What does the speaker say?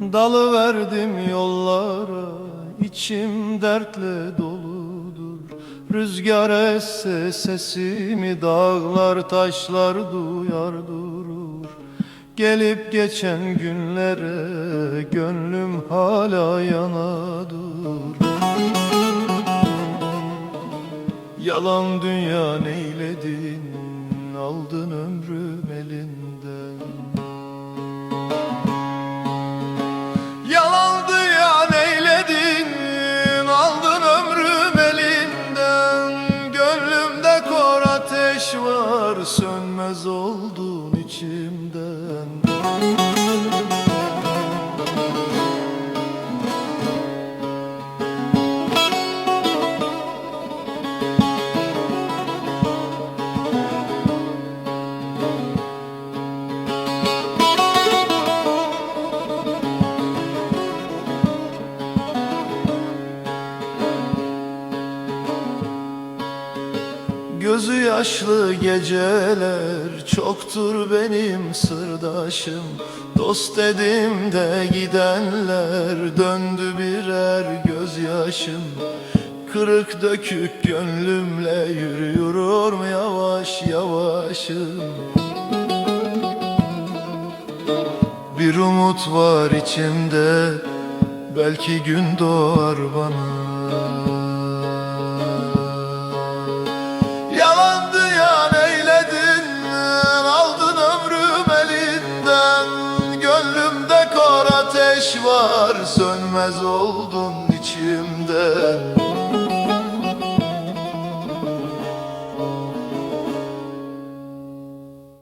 Dalı verdim yollara içim dertle doludur. Rüzgar esse sesimi dağlar taşlar duyar durur. Gelip geçen günlere gönlüm hala yanadır. Yalan dünya neyledin aldın ömrüm elinden sönmez oldun içimden Gözü yaşlı geceler çoktur benim sırdaşım. Dost dedim de gidenler döndü birer gözyaşım. Kırık dökük gönlümle yürüyorum yavaş yavaşım. Bir umut var içimde belki gün doğar bana ateş var Sönmez oldun içimden